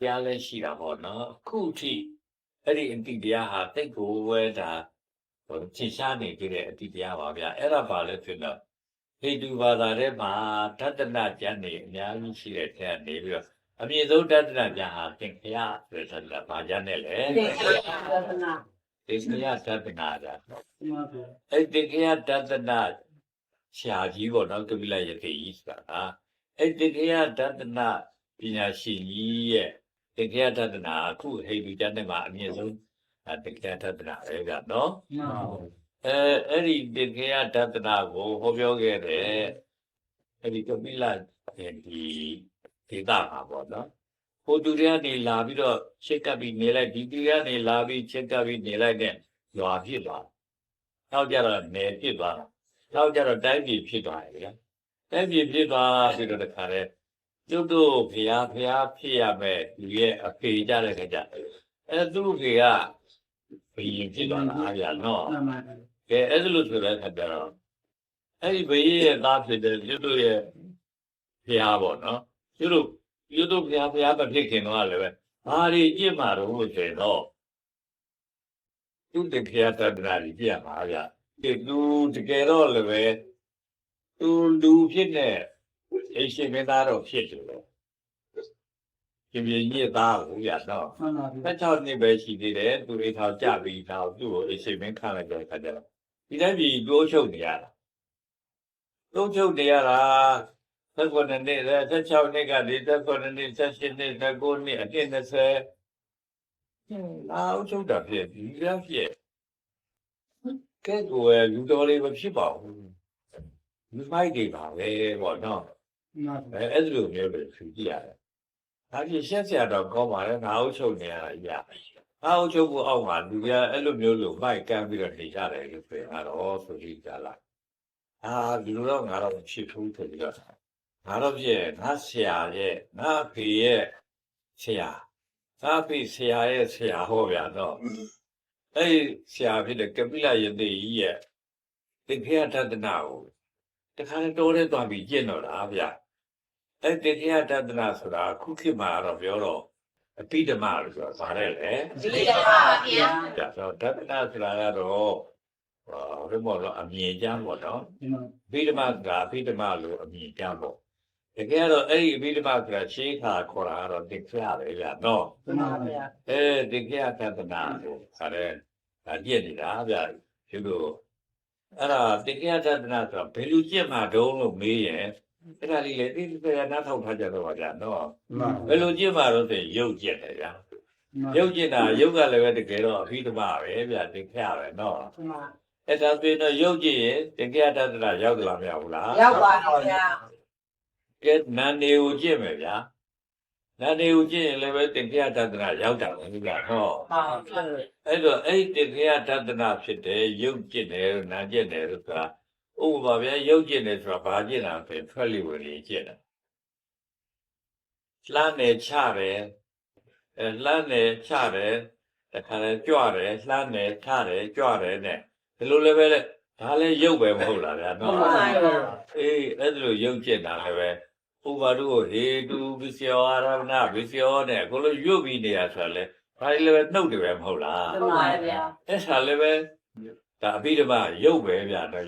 တရားလည်းရှိတာပေါ့နော်အခုထိအဲ့ဒီအတိတရားဟာတိတ်ကိုဝဲတာဟိုသင်ရှားနေကြတဲ့အတိတရားပါဗျာအဲ့ဒါပါလဲဆိုတော့ဟိတုဘာသာထဲမှာတတ္တနာကျမ်းနေအများကြီးရှိတဲ့ထဲကနေပြီးတော့အမြင့်ဆုံးတတ္တနာကျမ်းဟာသင်္ခရဆိုတဲ့တတ္တနာဘာကျမ်းနဲ့လဲသင်္ခါရသနာသင်္ခရတတ္တနာကမှန်ပါဗျာအဲ့ဒီသင်္ခရတတ္တနာရှားကြီးပေါ့နော်ကပိလယတိကြီးဆိုတာအဲ့ဒီသင်္ခရတတ္တနာပညာရှင်ကြီးရဲ့ သင်္ခရတတ္တနာအခုဟိတုကျမ်းထဲမှာအမြင့်ဆုံးအဲသင်္ခရတတ္တနာပဲကနော်မှန်ပါဗျာအဲအဲ့ဒီသင်္ခရတတ္တနာကိုဟောပြောခဲ့တဲ့အဲ့ဒီကပိလဒီဒေတာမှာပေါ့နော်ဟိုသူတွေကနေလာပြီးတော့ချက်ကပ်ပြီးနေလိုက်ဒီသူတွေကနေလာပြီးချက်ကပ်ပြီးနေလိုက်တဲ့ရွာဖြစ်သွားနောက်ကြတော့နယ်ဖြစ်သွားနောက်ကြတော့တိုင်းပြည်ဖြစ်သွားတယ်ဗျာတိုင်းပြည်ဖြစ်သွားပြီးတော့တခါလဲ ကျွတ်တို့ဖျားဖျားဖြစ်ရမဲ့လူရဲ့အဖေကြတဲ့ခါကျအဲသူ့ဖေကဘယင်ဖြစ်သွားတာဗျာနော်မှန်ပါဗျာကဲအဲ့ဒါလို့ဆိုတဲ့အခါကျတော့အဲ့ဒီဘေးရဲ့သားဖြစ်တဲ့ကျွတ်တို့ရဲ့ဖျားပေါ့နော်ကျွတ်တို့ကျွတ်တို့ဖျားဖျားမဖြစ်ခင်တော့လည်းပဲဘာတွေကြည့်မှာတော့ဆိုရင်တော့သူတကယ်တတ်တာကြီးကြည့်ရမှာဗျဒီသူတကယ်တော့လည်းပဲသူလူဖြစ်တဲ့ အိရှင်မင်းသားတော့ဖြစ်တယ်လို့ဒီပြင်းကြီးသားကိုဗျတော့မှန်ပါဗျာ16နှစ်ပဲရှိသေးတယ်သူအိမ်ထောင်ကြပြီးတော့သူ့ကိုအိမ်စိတ်မင်းခံလိုက်တဲ့အခါကျတော့ဒီတိုင်းပြည်တိုးချုပ်နေရတာတိုးချုပ်နေရတာ16နှစ်နဲ့16နှစ်ကနေ16နှစ်17နှစ်19နှစ်အနှစ်20ဟင်းလာအုပ်ချုပ်တာဖြစ်ဒီရဖြစ်ကဲကိုယ်လူတော်လေးမဖြစ်ပါဘူးလူမိုက်တွေပါပဲပေါ့နော်မှန်ပါ အဲအဲ့ဒီလိုမျိုးပဲဖြူကြည့်ရတယ်။ဒါကြီးရှက်စရာတော့ကောင်းပါလေငါအုပ်ချုပ်နေရတာရ။ငါအုပ်ချုပ်ဖို့အောက်မှာလူကအဲ့လိုမျိုးလို့မိုက်ကမ်းပြီးတော့နေကြတယ်လို့ပြောရတော့ဆိုပြီးကြလား။အာဒီလိုတော့ငါတော့မဖြစ်ဘူးဆိုပြီးတော့ငါတော့ပြည့်ငါဆရာရဲ့ငါဖေရဲ့ဆရာငါဖေဆရာရဲ့ဆရာဟောဗျာတော့အဲ့ဒီဆရာဖြစ်တဲ့ကပိလယတိကြီးရဲ့သင်္ခေယတတနာကိုတခါတည်းတိုးရဲသွားပြီးကျင့်တော့တာဗျာ အဲ့တေခယတတနာဆိုတာခုခေတ်မှာတော့ပြောတော့အပိဓမ္မာလို့ဆိုတာဗါတယ်လေဒီကပါဗျာဒါဆိုတတနာဆိုတာကတော့ဟောဘယ်မောလို့အမြင်ကြမ်းပေါ့နော်မှန်အပိဓမ္မာကအပိဓမ္မာလို့အမြင်ကြမ်းပေါ့တကယ်တော့အဲ့ဒီအပိဓမ္မာဆိုတာရှေးခါခေါ်တာကတော့တေခယပဲဗျာနော်မှန်ပါဗျာအဲတေခယတတနာကိုခါတဲ့ဒါပြည့်နေတာဗျာဒီလိုအဲ့ဒါတေခယတတနာဆိုတာဘယ်လိုကြည့်မှတုံးလို့မေးရင် အဲ့ဒါလေးလေဒီပြရနာထောက်ထားကြတော့ဗျာနော်မှန်ဘယ်လိုကြည့်မှာတော့ဆိုရင်ရုပ်ကျက်တယ်ဗျာရုပ်ကျက်တာရုပ်ကလည်းပဲတကယ်တော့အဖိဓမ္မာပဲဗျာသင်္ခရပဲနော်မှန်အဲ့ဒါဆိုရင်တော့ရုပ်ကျက်ရင်သင်္ခရတတ္တရာရောက်သလားမရောက်ဘူးလားရောက်ပါဗျာကဲနန္ဒီကိုကျင့်မယ်ဗျာနန္ဒီကိုကျင့်ရင်လည်းပဲသင်္ခရတတ္တရာရောက်တာပဲဗျာဟောဟုတ်ကဲ့အဲ့တော့အဲ့ဒီသင်္ခရတတ္တနာဖြစ်တယ်ရုပ်ကျင့်တယ်နာကျင့်တယ်ဆိုတာ ဥပမာဗျာရုပ်ကျင့်တယ်ဆိုတာဘာကျင့်တာလဲထွက်လိဝင်လေးကျင့်တာလှမ်းနေချတယ်အဲလှမ်းနေချတယ်တခါလဲကြွတယ်လှမ်းနေချတယ်ကြွတယ်နဲ့ဒီလိုလည်းပဲလေဒါလည်းရုပ်ပဲမဟုတ်လားဗျာဟုတ်နော်ပါဗျာအေးအဲ့ဒါလိုရုပ်ကျင့်တာလည်းပဲဥပါဒုကိုဟေတုပစ္စယောအာရမဏပစ္စယောနဲ့ကိုလိုရွတ်ပြီးနေရဆိုတာလေဒါလည်းပဲနှုတ်တယ်ပဲမဟုတ်လားဟုတ်ပါဗျာအဲ့ဒါလည်းပဲဒါအဘိဓမ္မာရုပ်ပဲဗျာဒါ